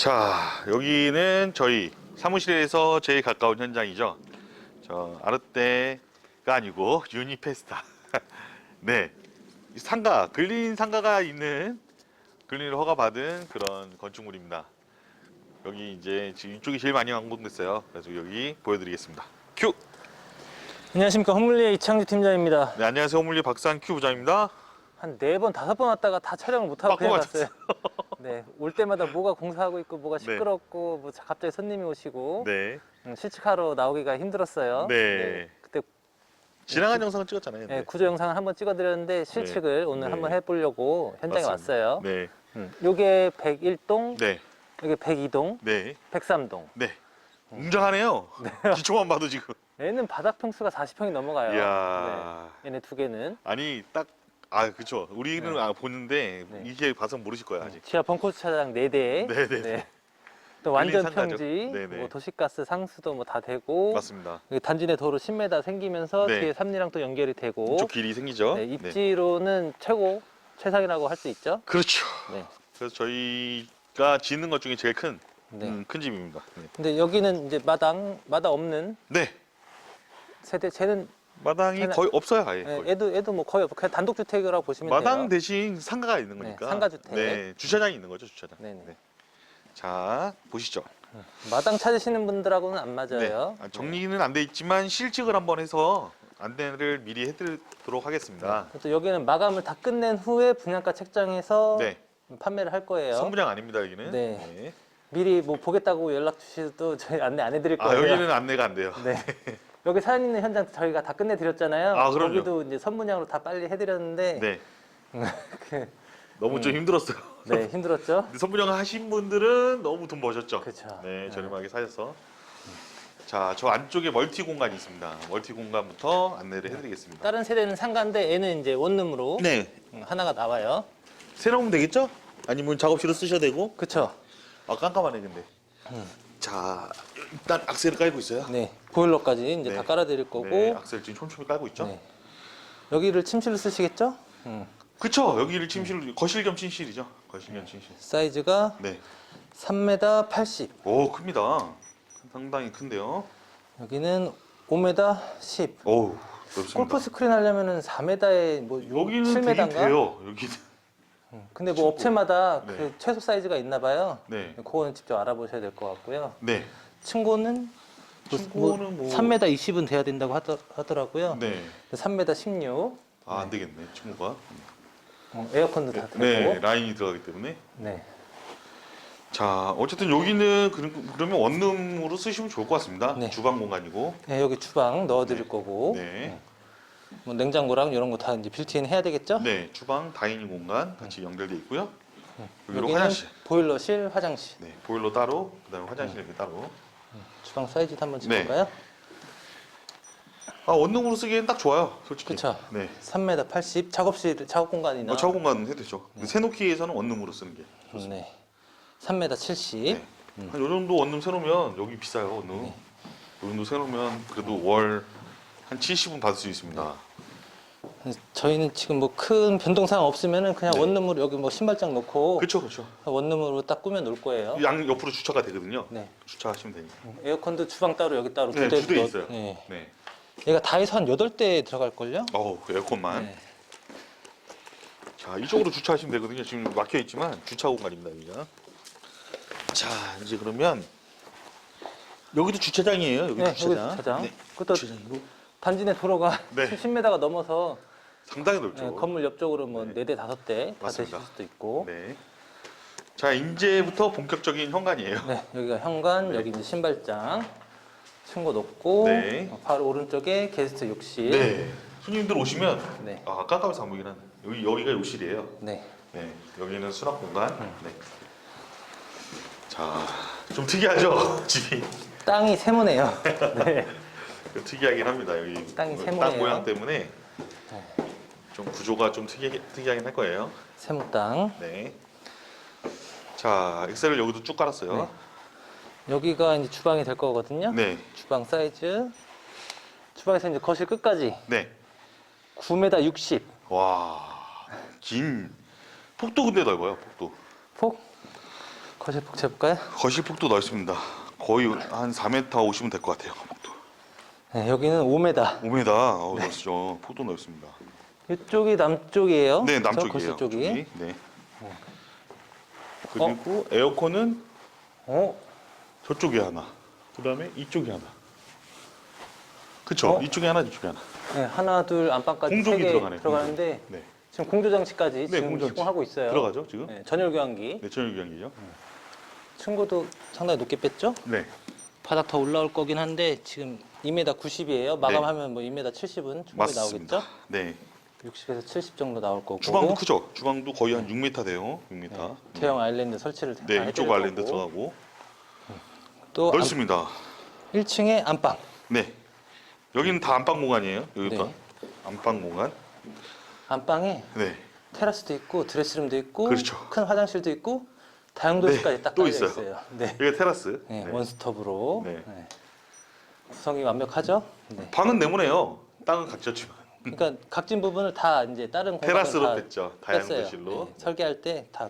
자, 여기는 저희 사무실에서 제일 가까운 현장이죠. 저 아르떼가 아니고 유니페스타. 네, 이 상가 근린 상가가 있는 근린을 허가받은 그런 건축물입니다. 여기 이제 지금 이쪽이 제일 많이 완공됐어요. 그래서 여기 보여드리겠습니다. 큐. 안녕하십니까 홈물리의 이창주 팀장입니다. 네, 안녕하세요. 호물리 박산 큐 부장입니다. 한 네 번 다섯 번 왔다가 다 촬영을 못 하고 그냥 바꿔 갔어요. 네, 올 때마다 뭐가 공사하고 있고 뭐가 네. 시끄럽고 뭐 갑자기 손님이 오시고 네, 음, 실측하러 나오기가 힘들었어요. 네. 그때 지나간 영상은 찍었잖아요. 네, 구조 영상을 한번 찍어드렸는데 실측을 오늘 네. 한번 해보려고 현장에 맞습니다. 왔어요. 네, 음, 요게 101동, 네, 요게 102동, 네, 103동. 네. 웅장하네요. 기초만 봐도 지금. 얘는 바닥 평수가 40평이 넘어가요. 이야. 네, 얘네 두 개는 아니 딱 아 그쵸 우리는 네. 아, 보는데 네. 이게 봐서 모르실 거예요 아직 지하 벙커 주차장 4대. 네네. 또 완전. 평지, 네네. 뭐 도시가스 상수도 뭐 다 되고 맞습니다 여기 단지 내 도로 10m 생기면서 네. 뒤에 삼리랑 또 연결이 되고 이쪽 길이 생기죠 네, 입지로는 최고 최상이라고 할 수 있죠. 그렇죠 네. 그래서 저희가 짓는 것 중에 제일 큰큰 네. 집입니다 네. 근데 여기는 이제 마당 마당 없는 네. 세대 쟤는 마당이 거의 없어요 아예 예, 거의. 애도 애도 뭐 거의 없고 그냥 단독 주택이라고 보시면 마당 돼요. 대신 상가가 있는 네, 거니까 상가주택. 네 주차장이 있는 거죠 주차장 네네. 네. 자 보시죠 마당 찾으시는 분들하고는 안 맞아요. 네. 아, 정리는 안 돼 있지만 실측을 한번 해서 안내를 미리 해드리도록 하겠습니다 네. 또 여기는 마감을 다 끝낸 후에 분양가 책정해서 네 판매를 할 거예요. 성분양 아닙니다 여기는 네. 미리 뭐 보겠다고 연락 주셔도 저희 안내 안 해드릴 아 거예요. 여기는 안내가 안 돼요 네. 여기 사연 있는 현장 저희가 다 끝내드렸잖아요. 아, 그럼요. 거기도 이제 선분양으로 다 빨리 해드렸는데 네 그, 너무 좀 힘들었어요. 네 힘들었죠. 근데 선분양 하신 분들은 너무 돈 버셨죠. 그쵸. 네, 네. 저렴하게 사셔서. 자, 저 안쪽에 멀티 공간이 있습니다. 멀티 공간부터 안내를 해드리겠습니다. 다른 세대는 상가인데 얘는 이제 원룸으로 네, 음, 하나가 나와요. 새 놓으면 되겠죠? 아니면 작업실로 쓰셔도 되고. 그쵸? 아, 깜깜하네 근데. 자, 일단 악셀을 깔고 있어요. 네. 보일러까지 이제 네. 다 깔아드릴 거고 네, 악셀 지금 촘촘히 깔고 있죠. 네. 여기를 침실로 쓰시겠죠? 음. 그쵸? 여기를 침실, 거실 겸 침실이죠. 거실 겸 침실. 사이즈가 네. 3m 80. 오, 큽니다. 상당히 큰데요. 여기는 5m 10. 오, 넓습니다. 골프 스크린 하려면은 4m에 뭐 여기는 7m인가? 되긴 돼요. 여기는. 근데 뭐 업체마다 네. 그 최소 사이즈가 있나 봐요. 네. 그거는 직접 알아보셔야 될 것 같고요. 네. 층고는 층고는 뭐- 3m 20은 돼야 된다고 하더, 하더라고요. 네. 3m 16. 아, 안 되겠네. 친구가. 어, 에어컨도 다 되고. 네, 라인이 들어가기 때문에. 네. 자, 어쨌든 여기는 그- 그러면 원룸으로 쓰시면 좋을 것 같습니다. 네. 주방 공간이고. 네, 여기 주방 넣어드릴 거고. 네. 뭐 냉장고랑 이런 거 다 이제 빌트인 해야 되겠죠? 네, 주방 다이닝 공간 같이 연결돼 있고요. 여기로 화장실. 보일러실, 화장실. 네, 보일러 따로, 그다음에 화장실 이렇게 따로. 주방 사이즈도 한번 네. 찍어볼까요? 아, 원룸으로 쓰기엔 딱 좋아요, 솔직히. 그쵸. 네. 3m 80 작업실 작업 공간이나 어, 작업 공간은 해도 되죠. 근데 세놓기에서는 원룸으로 쓰는 게. 네. 3m 70. 네. 한요 정도 원룸 세놓으면 여기 비싸요, 원룸. 네. 요 정도 세놓으면 그래도 월 한 70은 받을 수 있습니다. 저희는 지금 뭐 큰 변동사항 없으면은 그냥 네. 원룸으로 여기 뭐 신발장 놓고 그렇죠, 그렇죠. 원룸으로 딱 꾸며 놓을 거예요. 양 옆으로 주차가 되거든요. 네. 주차하시면 되니까. 에어컨도 주방 따로 여기 따로 네, 대두대 넣- 있어요. 네. 네. 얘가 다 해서 한 8대 들어갈 걸요? 어우, 그 에어컨만. 네. 자, 이쪽으로 주차하시면 되거든요. 지금 막혀 있지만 주차 공간입니다, 여기가. 자, 이제 그러면 여기도 주차장이에요. 여기 네, 여기 주차장. 주차장. 네. 그것도 주차장이고 단지 내 도로가 네. 10m가 넘어서 상당히 넓죠. 네, 건물 옆쪽으로 뭐 네. 네 대 다섯 대다 되실 맞습니다. 수도 있고. 네. 자, 이제부터 본격적인 현관이에요. 네, 여기가 현관, 네. 여기 이제 신발장, 친구 놓고 네. 어, 바로 오른쪽에 게스트 욕실. 네. 손님들 오시면 네. 아, 깜깜해서 안 보이긴. 여기 여기가 욕실이에요. 네. 네. 여기는 수납 공간. 네. 자, 좀 특이하죠? 집이. 땅이 세모네요. 네. 그 특이하긴 합니다. 여기 땅이 땅 세모네요. 모양 때문에 좀 구조가 좀 특이 특이하긴 할 거예요. 땅. 네. 자, 엑셀을 여기도 쭉 깔았어요. 네. 여기가 이제 주방이 될 거거든요. 네. 주방 사이즈. 주방에서 이제 거실 끝까지 네. 9m 60. 와, 긴 폭도 근데 넓어요. 폭도. 폭 거실 폭 재볼까요? 거실 폭도 넓습니다. 거의 한 4m 오시면 될 것 같아요. 폭도. 네, 여기는 5m. 5m. 어, 넓죠. 폭도 넓습니다. 이쪽이 남쪽이에요. 네? 남쪽이에요. 거실 쪽이. 네. 그리고 에어컨은 어? 저쪽에 하나. 그다음에 이쪽에 하나. 그쵸? 어? 이쪽에 하나, 이쪽에 하나. 네, 하나, 둘, 안방까지 공조기 세개 들어가네. 들어가는데 네. 지금 공조 장치까지 지금 공조 장치. 시공하고 있어요. 들어가죠, 지금? 네, 전열 교환기. 네, 전용 경기죠. 층고도 상당히 높게 뺐죠? 네. 바닥 더 올라올 거긴 한데 지금 2m 90이에요. 마감하면 뭐 2m 70은 충분히 네. 맞습니다. 나오겠죠? 네. 60에서 70 정도 나올 거고. 주방도 크죠? 주방도 거의 한 6m 돼요. 6m. 네, 대형 아일랜드 설치를 다 네, 해드릴 이쪽 아일랜드 거고. 들어가고 또 넓습니다. 1층에 안방. 네. 여기는 다 안방 공간이에요. 여기도 네. 안방 공간. 안방에 네. 테라스도 있고 드레스룸도 있고 그렇죠. 큰 화장실도 있고 다용도실까지 네, 딱 또 깔려 있어요. 있어요. 네. 여기 테라스. 네, 네. 원스톱으로 네. 네. 구성이 완벽하죠. 네. 방은 네모네요. 땅은 각졌지만. 그러니까 각진 부분을 다 이제 다른 공간으로 테라스로 다 뺐죠. 뺐어요. 다양도실로. 네, 설계할 때 다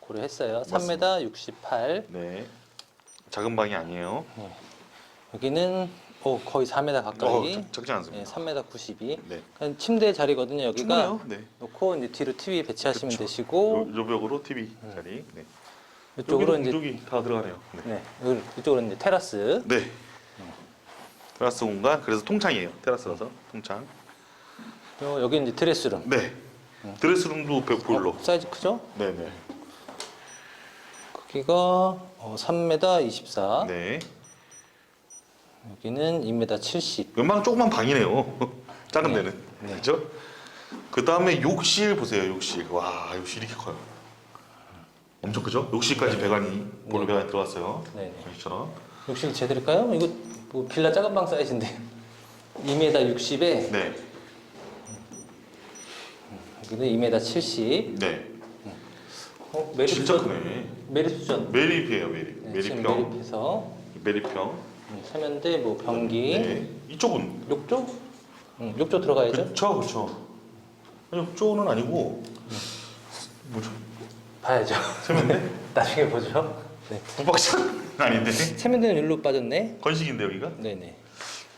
고려했어요. 맞습니다. 3m 68. 네. 작은 방이 아니에요. 여기는 오, 거의 4m 어, 가까이. 작- 작지 않습니다. 네, 3m 92. 네. 그냥 침대 자리거든요. 여기가 충분해요. 네. 놓고 이제 뒤로 TV 배치하시면 그쵸. 되시고 요, 요 벽으로 TV 자리. 네. 이쪽으로 이제 공족이 다 들어가네요. 네. 네, 여기- 이쪽으로 이제 테라스. 네. 테라스 공간. 그래서 통창이에요. 테라스라서 통창. 요- 여기 이제 드레스룸. 네. 드레스룸도 벽 보일러. 어, 사이즈 크죠? 네, 네. 크기가 어, 3m 24. 네. 여기는 2m 70. 웬만한 조그만 방이네요. 작은 네. 데는. 그렇죠? 그 다음에 욕실 보세요. 욕실. 와, 욕실 이렇게 커요. 엄청 크죠? 욕실까지 배관이 네. 배관이 들어갔어요. 네. 여기처럼. 욕실 재드릴까요? 이거 뭐 빌라 작은 방 사이즈인데 2m 60에 네. 여기는 2m 70. 네. 어, 메리 진짜. 크네. 메리 수전. 메리피예요, 메리. 네, 지금 메리평. 메리피에서 메리평. 음, 세면대, 뭐 변기, 네. 이쪽은 욕조? 응, 욕조 들어가야죠. 그쵸, 그쵸. 아니, 욕조는 아니고 뭐죠? 봐야죠. 세면대? 나중에 보죠. 네. 부박장 아닌데? 세면대는 일로 빠졌네. 건식인데 여기가? 네네.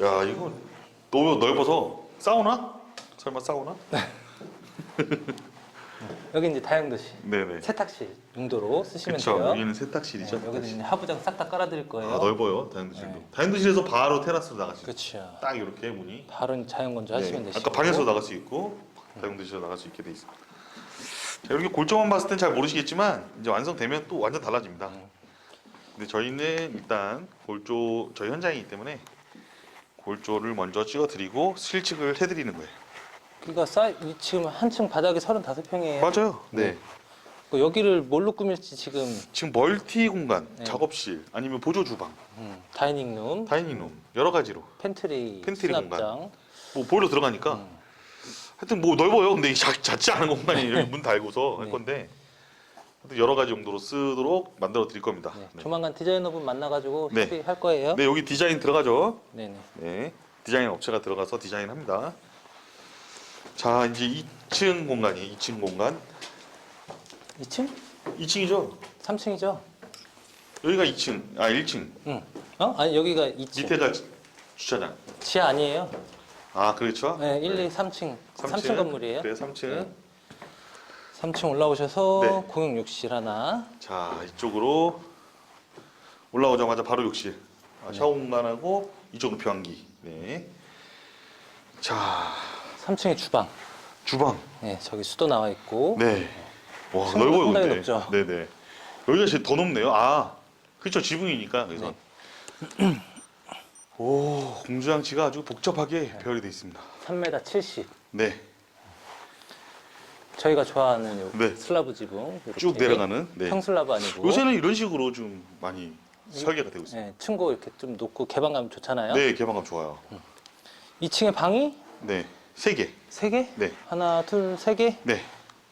야 이거 너무 넓어서 사우나? 설마 사우나? 여기 이제 다용도실, 네네. 세탁실 용도로 쓰시면 그쵸. 돼요. 여기는 세탁실이죠. 네, 여기는 이제 하부장 싹 다 깔아드릴 거예요. 아 넓어요 다용도실도. 네. 다용도실에서 바로 테라스로 나갈 수 있어요. 그렇죠. 딱 이렇게 문이. 바로 자연 건조 하시면 네. 되시고. 아까 방에서 나갈 수 있고 다용도실로 나갈 수 있게 돼 있습니다. 자, 이렇게 골조만 봤을 땐 잘 모르시겠지만 이제 완성되면 또 완전 달라집니다. 음. 근데 저희는 일단 골조 저희 현장이기 때문에 골조를 먼저 찍어드리고 실측을 해드리는 거예요. 그러니까 사이 이 지금 한 층 바닥이 35평이에요. 맞아요. 네. 그 여기를 뭘로 꾸밀지 지금 지금 멀티 공간, 네. 작업실 아니면 보조 주방, 음, 다이닝룸, 다이닝룸 여러 가지로 팬트리, 팬트리 수납장. 뭐 보일러 들어가니까 음. 하여튼 뭐 넓어요. 근데 작, 작지 않은 공간이 이렇게 문 달고서 할 네. 건데 하여튼 여러 가지 용도로 쓰도록 만들어 드릴 겁니다. 네. 네. 조만간 디자이너분 만나가지고 네. 협의할 거예요. 네, 여기 디자인 들어가죠. 네네. 네, 디자인 업체가 들어가서 디자인합니다. 자, 이제 2층 공간이 2층 공간 2층? 2층이죠. 3층이죠? 여기가 2층, 아 1층. 응. 어? 아니 여기가 2층. 밑에가 지- 주차장. 지하 아니에요? 아, 그렇죠. 네, 1, 2, 3층. 3층, 건물이에요. 그래, 3층. 네. 3층 올라오셔서 네. 공용 욕실 하나. 자 이쪽으로 올라오자마자 바로 욕실 아, 샤워 공간하고 이쪽은 변기 네. 자 3층에 주방. 주방 네, 저기 수도 나와 있고. 네와 층고가 넓어요 상당히 근데 높죠? 네네 여기가 제일 더 높네요 아 그렇죠 지붕이니까 그래서 네. 오 공주장치가 아주 복잡하게 배열이 되어 있습니다 3m 70. 네 저희가 좋아하는 요 네. 슬라브 지붕. 이렇게. 쭉 내려가는 네. 평슬라브 아니고. 요새는 이런 식으로 좀 많이 설계가 되고 있습니다 네, 층고 이렇게 좀 높고 개방감 좋잖아요. 네 개방감 좋아요 2층에 방이 네 세 개. 3개? 네. 하나, 둘, 세 개? 네.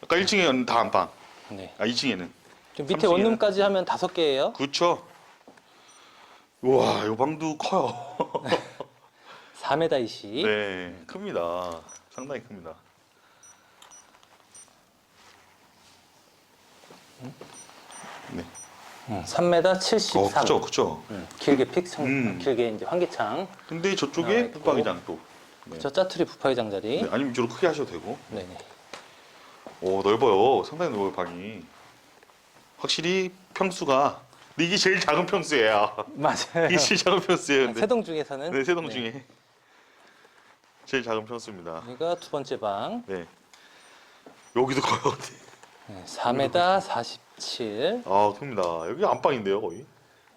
아까 1층에는 다 안방. 네. 아 2층에는. 좀 밑에 3층에는? 원룸까지 하면 다섯 개예요. 그렇죠. 우와, 이 방도 커요. 4m 이시. 네, 큽니다. 상당히 큽니다. 네. 음, 3m 73. 어, 그죠, 그죠. 음, 길게 픽, 청, 음. 길게 이제 환기창. 근데 아, 저쪽에 있고. 붙박이장 또. 네. 저 짜투리 붙박이장 자리. 네, 아니면 이쪽으로 크게 하셔도 되고. 네네. 오 넓어요. 상당히 넓어요 방이. 확실히 평수가. 근데 이게 제일 작은 평수예요. 맞아요. 이게 제일 작은 평수예요. 근데. 세동 중에서는 네, 세동 중에 제일 작은 평수입니다. 여기가 두 번째 방. 네. 여기도 커요. 네, 4m 47. 아, 큽니다. 여기 안방인데요, 거의.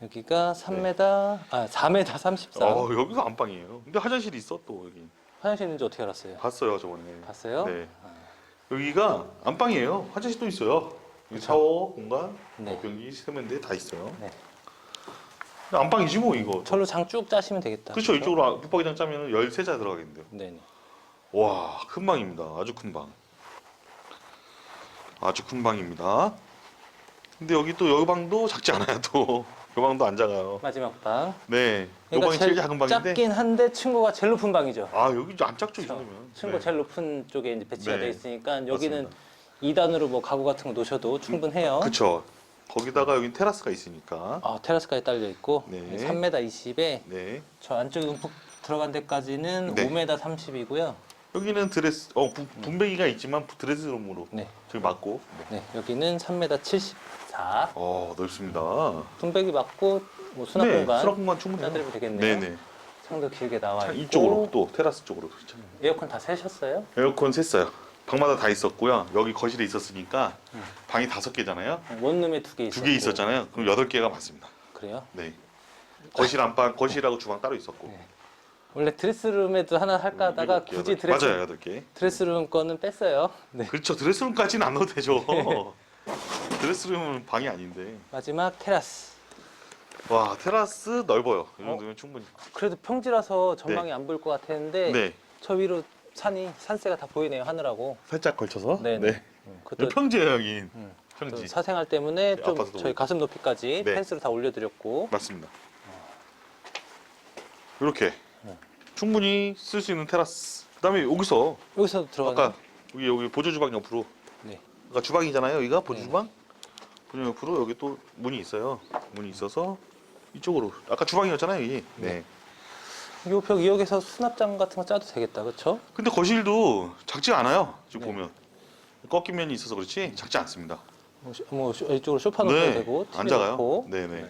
여기가 3m 아 4m 34. 어, 여기가 안방이에요. 근데 화장실이 있어 또 여기. 화장실 있는지 어떻게 알았어요? 봤어요, 저번에. 봤어요? 네. 여기가 안방이에요. 화장실도 있어요. 여기 샤워 공간, 네. 어, 변기, 세면대 다 있어요. 네. 근데 안방이지 뭐 이거. 철로 장 쭉 짜시면 되겠다. 그렇죠. 이쪽으로 아- 붙박이장 짜면 13자 들어가겠는데요. 네네. 와, 큰 방입니다. 아주 큰 방. 아주 큰 방입니다. 근데 여기 또 여기 방도 작지 않아요. 또. 이 방도 안 작아요. 마지막 방. 네. 이 여기가 방이 제일 작은 방인데. 작긴 한데 층고가 제일 높은 방이죠. 아, 여기 안 작죠, 이 그렇죠. 정도면. 층고 네. 제일 높은 쪽에 이제 배치가 네. 돼 있으니까 여기는 맞습니다. 2단으로 뭐 가구 같은 거 놓으셔도 충분해요. 그쵸. 거기다가 여기 테라스가 있으니까. 아, 테라스까지 딸려 있고 네. 3m 20에 네. 저 안쪽 움푹 들어간 데까지는 네. 5m 30이고요. 여기는 드레스, 어, 부- 분배기가 있지만 드레스룸으로 네. 저기 맞고. 네. 네, 여기는 3m 74. 어, 넓습니다. 분배기 맞고 뭐 수납 네, 공간 수납 공간 충분해요. 짜드리면 되겠네요. 네네. 창도 길게 나와 자, 있고 이쪽으로 또 테라스 쪽으로. 에어컨 다 세셨어요? 에어컨 샜어요. 방마다 다 있었고요. 여기 거실에 있었으니까 방이 다섯 개잖아요. 원룸에 두 개 있었고 두 개 있었잖아요. 그럼 여덟 개가 맞습니다. 그래요? 네. 거실 안방, 거실하고 주방 따로 있었고. 네. 원래 드레스룸에도 하나 할까 하다가 일곱 개, 굳이 여덟 개. 드레스 맞아요, 여덟 개. 드레스룸 거는 뺐어요. 네. 그렇죠. 드레스룸까지는 안 넣어도 되죠. 드레스룸은 방이 아닌데. 마지막 테라스. 와 테라스 넓어요. 이 정도면 충분히. 그래도 평지라서 전망이 안 보일 것 같았는데 네. 저 위로 산이 산세가 다 보이네요 하늘하고. 살짝 걸쳐서. 네. 네. 음, 그것도 여기 평지예요 여긴. 음, 평지. 또 사생활 때문에 네, 좀 저희 가슴 높이까지 네. 펜스를 다 올려드렸고 맞습니다. 이렇게 네. 충분히 쓸 수 있는 테라스. 그다음에 여기서 여기서 들어가는 아까 여기 여기 보조 주방 옆으로. 네. 아까 주방이잖아요. 여기가 보조 네. 주방. 보조 옆으로 여기 또 문이 있어요. 문이 있어서 이쪽으로. 아까 주방이었잖아요. 여기. 네. 요벽 이역에서 수납장 같은 거 짜도 되겠다, 그렇죠? 근데 거실도 작지 않아요. 지금 네. 보면 꺾인 면이 있어서 그렇지 작지 않습니다. 뭐, 쇼- 뭐 쇼- 이쪽으로 소파 놓어도 네, 되고 안 TV 작아요. 놓고. 네네. 네.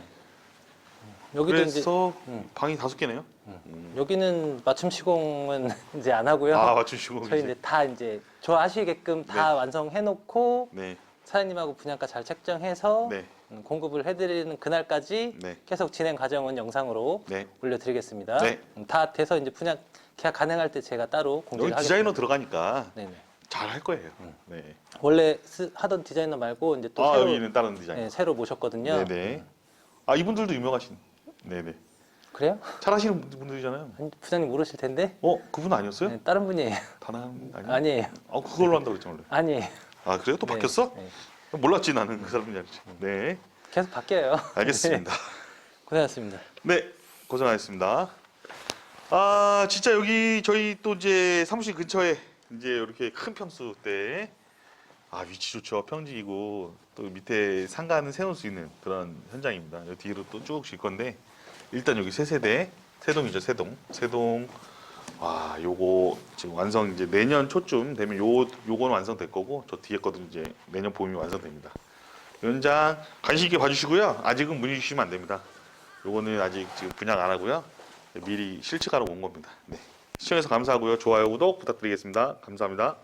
여기도 이제 그래서 음. 방이 다섯 개네요. 음. 음. 여기는 맞춤 시공은 이제 안 하고요. 아 맞추시고 저희 이제 다 이제 좋아하시게끔 다 네. 완성해 놓고 네, 사장님하고 분양가 잘 책정해서 네, 음, 공급을 해드리는 그날까지 네, 계속 진행 과정은 영상으로 네. 올려드리겠습니다. 네. 음, 다 돼서 이제 분양 계약 가능할 때 제가 따로 여기 공지를 디자이너 하겠습니다. 들어가니까 네네. 잘 할 거예요. 음. 네. 원래 쓰- 하던 디자이너 말고 이제 또 아 새로, 여기는 다른 디자인. 네, 새로 모셨거든요. 네네. 아 이분들도 유명하신. 네네. 그래요? 잘하시는 분들이잖아요. 아니, 부장님 모르실 텐데 어 그분 아니었어요? 네, 다른 분이에요. 다남 아니? 아니에요. 아 그걸로 한다고 그랬죠 원래. 아니에요. 아 그래요? 또 네, 바뀌었어? 네. 몰랐지 나는 그 사람인지 알지. 네. 계속 바뀌어요. 알겠습니다. 고생하셨습니다. 네, 고생하셨습니다. 아, 진짜 여기 저희 또 이제 사무실 근처에 이제 이렇게 큰 평수 때 아, 위치 좋죠. 평지이고 또 밑에 상가는 세울 수 있는 그런 현장입니다. 여기 뒤로 또 쭉 질 건데 일단 여기 세 세대, 세 동이죠, 세 동. 세 동. 와, 요거 지금 완성 이제 내년 초쯤 되면 요 요거는 완성될 거고 저 뒤에 거도 이제 내년 봄이 완성됩니다. 현장 관심 있게 봐주시고요. 아직은 문의 주시면 안 됩니다. 요거는 아직 지금 분양 안 하고요. 미리 실측하러 온 겁니다. 네. 시청해서 감사하고요. 좋아요, 구독 부탁드리겠습니다. 감사합니다.